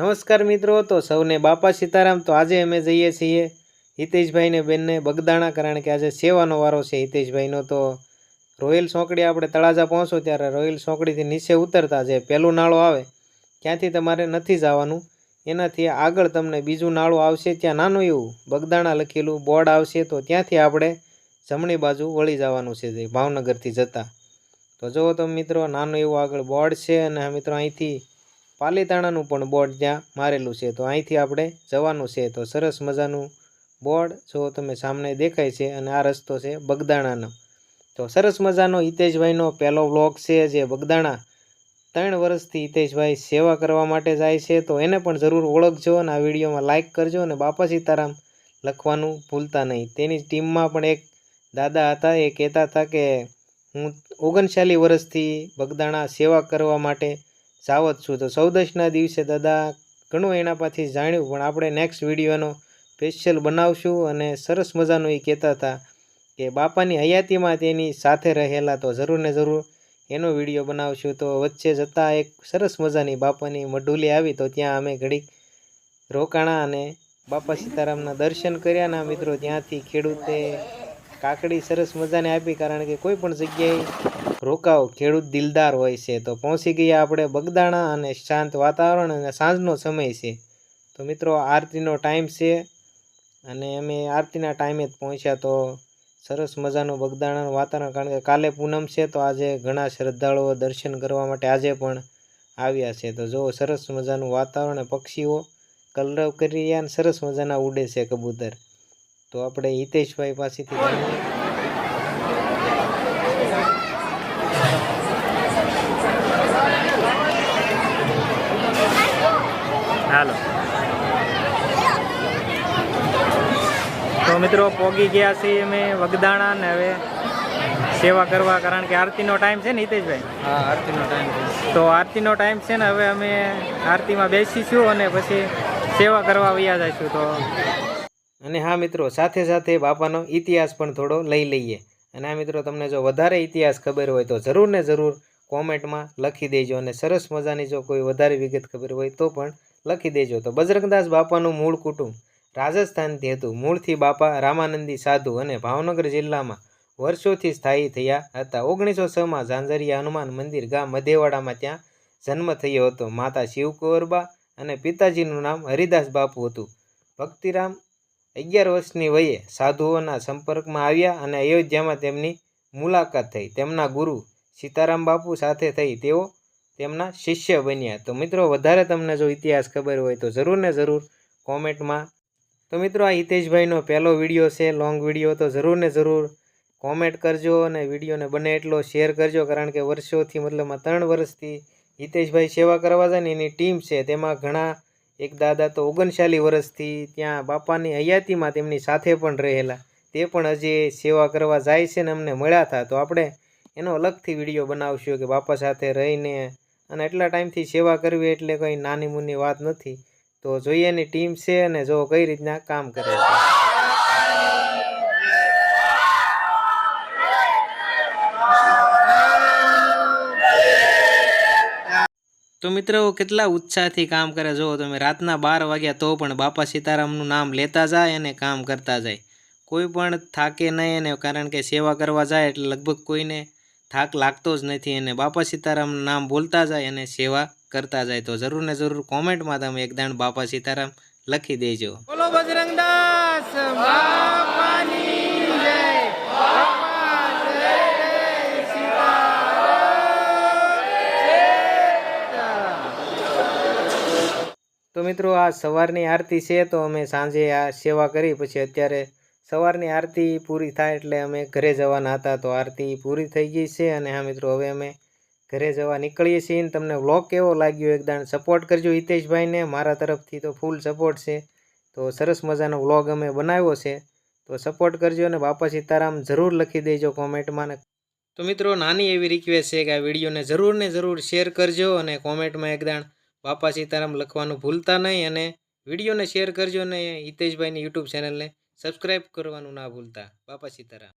નમસ્કાર મિત્રો, તો સૌને બાપા સીતારામ, તો આજે અમે જઈએ છીએ હિતેશભાઈને, બેનને બગદાણા, કારણ કે આજે સેવાનો વારો છે હિતેશભાઈનો. તો રોયલ સોંકડી આપણે તળાજા પહોંચો ત્યારે રોયલ સોંકડીથી નીચે ઉતરતા જે પહેલું નાળો આવે, ત્યાંથી તમારે નથી જવાનું. એનાથી આગળ તમને બીજું નાળું આવશે ત્યાં નાનું એવું બગદાણા લખેલું બોર્ડ આવશે, તો ત્યાંથી આપણે જમણી બાજુ વળી જવાનું છે ભાવનગરથી જતા. તો જુઓ તમે મિત્રો, નાનું એવું આગળ બોર્ડ છે અને મિત્રો અહીંથી પાલીતાણાનું પણ બોર્ડ ત્યાં મારેલું છે. તો અહીંથી આપણે જવાનું છે. તો સરસ મજાનું બોર્ડ જો તમે સામને દેખાય છે અને આ રસ્તો છે બગદાણાનો. તો સરસ મજાનો હિતેશભાઈનો પહેલો વ્લોગ છે જે બગદાણા ત્રણ વર્ષથી હિતેશભાઈ સેવા કરવા માટે જાય છે. તો એને પણ જરૂર ઓળખજો અને આ વિડીયોમાં લાઇક કરજો અને બાપા સીતારામ લખવાનું ભૂલતા નહીં. તેની ટીમમાં પણ એક દાદા હતા. એ કહેતા હતા કે હું ઓગણચાલીસ વર્ષથી બગદાણા સેવા કરવા માટે જાવત છું. તો ચૌદશના દિવસે દાદા ઘણું એના પાછી જાણ્યું, પણ આપણે નેક્સ્ટ વિડીયોનો સ્પેશિયલ બનાવશું અને સરસ મજાનું એ કહેતા હતા કે બાપાની હયાતીમાં તેની સાથે રહેલા તો જરૂર ને જરૂર એનો વીડિયો બનાવશું. તો વચ્ચે જતાં એક સરસ મજાની બાપાની મઢુલી આવી તો ત્યાં અમે ઘડીક રોકાણા અને બાપા સીતારામના દર્શન કર્યા ના મિત્રો ત્યાંથી ખેડૂતે કાકડી સરસ મજાને આપી, કારણ કે કોઈ પણ જગ્યાએ રોકાવ ખેડૂત દિલદાર હોય છે. તો પહોંચી ગયા આપણે બગદાણા અને શાંત વાતાવરણ અને સાંજનો સમય છે. તો મિત્રો, આરતીનો ટાઈમ છે અને અમે આરતીના ટાઈમે જ પહોંચ્યા. તો સરસ મજાનું બગદાણાનું વાતાવરણ, કારણ કે કાલે પૂનમ છે, તો આજે ઘણા શ્રદ્ધાળુઓ દર્શન કરવા માટે આજે પણ આવ્યા છે. તો જો સરસ મજાનું વાતાવરણ, પક્ષીઓ કલરવ કરી રહ્યા અને સરસ મજાના ઉડે છે કબૂતર. તો આપણે હિતેશભાઈ પાસેથી હાલો. તો મિત્રો પોગી ગયા છીએ અમે વગદાણા ને હવે સેવા કરવા કારણ કે આરતીનો ટાઈમ છે ને હિતેશભાઈ? હા આરતીનો ટાઈમ છે. તો આરતીનો ટાઈમ છે ને હવે અમે આરતીમાં બેસીશું અને પછી સેવા કરવા વૈયા જઈશું. તો અને હા મિત્રો, સાથે સાથે બાપાનો ઇતિહાસ પણ થોડો લઈ લઈએ. અને આ મિત્રો, તમને જો વધારે ઇતિહાસ ખબર હોય તો જરૂર ને જરૂર કોમેન્ટમાં લખી દેજો અને સરસ મજાની જો કોઈ વધારે વિગત ખબર હોય તો પણ લખી દેજો. તો બજરંગદાસ બાપાનું મૂળ કુટુંબ રાજસ્થાનથી હતું. મૂળથી બાપા રામાનંદી સાધુ અને ભાવનગર જિલ્લામાં વર્ષોથી સ્થાયી થયા હતા. ઓગણીસો છમાં ઝાંઝરિયા હનુમાન મંદિર ગામ મધેવાડામાં ત્યાં જન્મ થયો હતો. માતા શિવકુંવરબા અને પિતાજીનું નામ હરિદાસ બાપુ હતું. ભક્તિરામ અગિયાર વર્ષની વયે સાધુઓના સંપર્કમાં આવ્યા અને અયોધ્યામાં તેમની મુલાકાત થઈ. તેમના ગુરુ સીતારામ બાપુ સાથે થઈ. તેઓ તેમના શિષ્ય બન્યા. તો મિત્રો, વધારે તમને જો ઇતિહાસ ખબર હોય તો જરૂર ને જરૂર કોમેન્ટમાં. તો મિત્રો, આ હિતેશભાઈનો પહેલો વીડિયો છે, લોંગ વીડિયો, તો જરૂર ને જરૂર કોમેન્ટ કરજો અને વિડીયોને બને એટલો શેર કરજો, કારણ કે વર્ષોથી મતલબમાં ત્રણ વર્ષથી હિતેશભાઈ સેવા કરવા જાય ને એની ટીમ છે, તેમાં ઘણા એક દાદા તો ઓગણચાલીસ વર્ષથી ત્યાં બાપાની હયાતીમાં તેમની સાથે પણ રહેલા. તે પણ હજી સેવા કરવા જાય છે ને અમને મળ્યા હતા. તો આપણે એનો અલગથી વીડિયો બનાવશું કે બાપા સાથે રહીને અને એટલા ટાઈમથી સેવા કરવી એટલે કંઈ નાની મુની વાત નથી. તો જોઈએ એની ટીમ છે અને જો કઈ રીતના કામ કરે છે. તો મિત્રો, કેટલા ઉત્સાહથી કામ કરે જો તમે. રાતના બાર વાગ્યા તો પણ બાપા સીતારામનું નામ લેતા જાય અને કામ કરતા જાય. કોઈ પણ થાકે નહીં અને કારણ કે સેવા કરવા જાય એટલે લગભગ કોઈને થાક લાગતો જ નથી અને બાપા સીતારામનું નામ બોલતા જાય અને સેવા કરતા જાય. તો જરૂર ને જરૂર કોમેન્ટમાં તમે એકદાણ બાપા સીતારામ લખી દેજો. બોલો બજરંગદાસ, બાપાની તો મિત્રો, આ સવારની આરતી છે તો અમે સાંજે આ સેવા કરી, પછી અત્યારે સવારની આરતી પૂરી થાય એટલે અમે ઘરે જવાના હતા તો આરતી પૂરી થઈ ગઈ છે અને હા મિત્રો, હવે અમે ઘરે જવા નીકળીએ છીએ ને તમને વ્લોગ કેવો લાગ્યો એકદમ સપોર્ટ કરજો હિતેશભાઈને, મારા તરફથી તો ફૂલ સપોર્ટ છે. તો સરસ મજાનો વ્લોગ અમે બનાવ્યો છે. તો સપોર્ટ કરજો અને બાપા સીતારામ જરૂર લખી દેજો કોમેન્ટમાં તો મિત્રો, નાની એવી રિક્વેસ્ટ છે કે આ વિડીયોને જરૂર ને જરૂર શેર કરજો અને કોમેન્ટમાં એકદમ બાપા સીતારામ લખવાનું ભૂલતા નહીં અને વિડીયોને શેર કરજો અને હિતેશભાઈની યુટ્યુબ ચેનલને સબસ્ક્રાઈબ કરવાનું ના ભૂલતા. બાપા સીતારામ.